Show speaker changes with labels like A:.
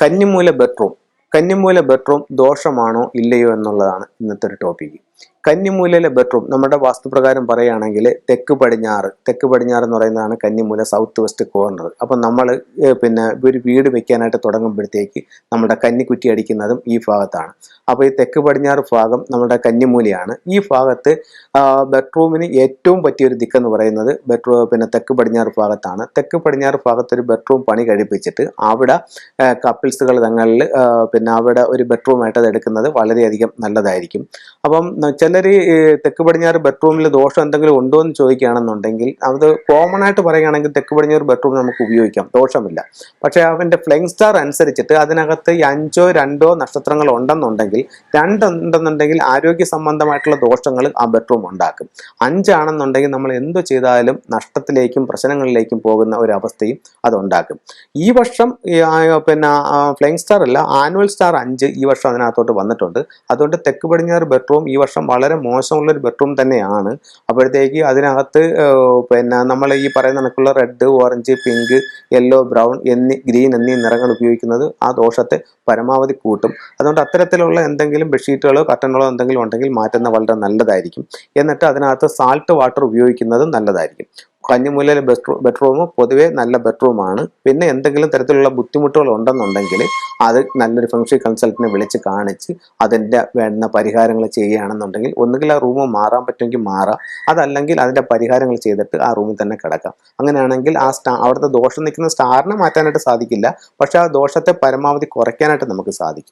A: കന്നിമൂല bedroom. കന്നിമൂല bedroom ദോഷമാണോ ഇല്ലയോ എന്നുള്ളതാണ് ഇന്നത്തെ ഒരു ടോപ്പിക്ക്. കന്നിമൂലയിലെ ബെഡ്റൂം നമ്മുടെ വാസ്തുപ്രകാരം പറയുകയാണെങ്കിൽ തെക്ക് പടിഞ്ഞാറ്. തെക്ക് പടിഞ്ഞാറ് എന്ന് പറയുന്നതാണ് കന്നിമൂല സൗത്ത് വെസ്റ്റ് കോർണർ അപ്പം നമ്മൾ പിന്നെ ഒരു വീട് വെക്കാനായിട്ട് തുടങ്ങുമ്പോഴത്തേക്ക് നമ്മുടെ കന്നിക്കുറ്റി അടിക്കുന്നതും ഈ ഭാഗത്താണ്. അപ്പോൾ ഈ തെക്ക് പടിഞ്ഞാറ് ഭാഗം നമ്മുടെ കന്നിമൂലയാണ്. ഈ ഭാഗത്ത് ബെഡ്റൂമിന് ഏറ്റവും പറ്റിയൊരു ദിക്കെന്ന് പറയുന്നത് ബെഡ്റൂം പിന്നെ തെക്ക് പടിഞ്ഞാറ് ഭാഗത്താണ്. തെക്ക് പടിഞ്ഞാറ് ഭാഗത്തൊരു ബെഡ്റൂം പണി കഴിപ്പിച്ചിട്ട് അവിടെ കപ്പിൾസുകൾ തങ്ങളിൽ പിന്നെ അവിടെ ഒരു ബെഡ്റൂമായിട്ട് അത് എടുക്കുന്നത് വളരെയധികം നല്ലതായിരിക്കും. അപ്പം ചിലർ തെക്ക് പടിഞ്ഞാറ് ബെഡ്റൂമിൽ ദോഷം എന്തെങ്കിലും ഉണ്ടോ എന്ന് ചോദിക്കുകയാണെന്നുണ്ടെങ്കിൽ അത് കോമൺ ആയിട്ട് പറയുകയാണെങ്കിൽ തെക്ക് പടിഞ്ഞാറ് ബെഡ്റൂം നമുക്ക് ഉപയോഗിക്കാം. ദോഷമില്ല. പക്ഷേ അവന്റെ ഫ്ലെയിങ് സ്റ്റാർ അനുസരിച്ചിട്ട് അതിനകത്ത് അഞ്ചോ രണ്ടോ നക്ഷത്രങ്ങൾ ഉണ്ടെന്നുണ്ടെങ്കിൽ രണ്ടുണ്ടെന്നുണ്ടെങ്കിൽ ആരോഗ്യ സംബന്ധമായിട്ടുള്ള ദോഷങ്ങൾ ആ ബെഡ്റൂം ഉണ്ടാക്കും. അഞ്ചാണെന്നുണ്ടെങ്കിൽ നമ്മൾ എന്തു ചെയ്താലും നഷ്ടത്തിലേക്കും പ്രശ്നങ്ങളിലേക്കും പോകുന്ന ഒരു അവസ്ഥയും അത് ഉണ്ടാക്കും. ഈ വർഷം പിന്നെ ഫ്ലൈങ് സ്റ്റാർ അല്ല ആനുവൽ സ്റ്റാർ അഞ്ച് ഈ വർഷം അതിനകത്തോട്ട് വന്നിട്ടുണ്ട്. അതുകൊണ്ട് തെക്ക് പടിഞ്ഞാറ് ബെഡ്റൂം ഈ വർഷം വളരെ മോശമുള്ള ഒരു ബെഡ്റൂം തന്നെയാണ്. അപ്പോഴത്തേക്ക് അതിനകത്ത് പിന്നെ നമ്മൾ ഈ പറയുന്ന കണക്കുള്ള red orange pink yellow brown എന്നീ ഗ്രീൻ എന്നീ നിറങ്ങൾ ഉപയോഗിക്കുന്നത് ആ ദോഷത്തെ പരമാവധി കൂട്ടും. അതുകൊണ്ട് അത്തരത്തിലുള്ള എന്തെങ്കിലും ബെഡ്ഷീറ്റുകളോ കർട്ടനുകളോ എന്തെങ്കിലും ഉണ്ടെങ്കിൽ മാറ്റുന്ന വളരെ നല്ലതായിരിക്കും. എന്നിട്ട് അതിനകത്ത് സാൾട്ട് വാട്ടർ ഉപയോഗിക്കുന്നത് നല്ലതായിരിക്കും. കന്നിമൂലയിലെ ബെഡ്റൂം ബെഡ്റൂം പൊതുവേ നല്ല ബെഡ്റൂമാണ് പിന്നെ എന്തെങ്കിലും തരത്തിലുള്ള ബുദ്ധിമുട്ടുകൾ ഉണ്ടെന്നുണ്ടെങ്കിൽ അത് നല്ലൊരു ഫംഗ്ഷൻ കൺസൾട്ടിനെ വിളിച്ച് കാണിച്ച് അതിന്റെ വേണ്ട പരിഹാരങ്ങൾ ചെയ്യുകയാണെന്നുണ്ടെങ്കിൽ ഒന്നുകിൽ ആ റൂം മാറാൻ പറ്റുമെങ്കിൽ മാറാം. അതല്ലെങ്കിൽ അതിന്റെ പരിഹാരങ്ങൾ ചെയ്തിട്ട് ആ റൂമിൽ തന്നെ കിടക്കാം. അങ്ങനെയാണെങ്കിൽ ആ സ്റ്റാ അവിടുത്തെ ദോഷം നിൽക്കുന്ന സ്റ്റാറിനെ മാറ്റാനായിട്ട് സാധിക്കില്ല. പക്ഷേ ആ ദോഷത്തെ പരമാവധി കുറയ്ക്കാനായിട്ട് നമുക്ക് സാധിക്കും.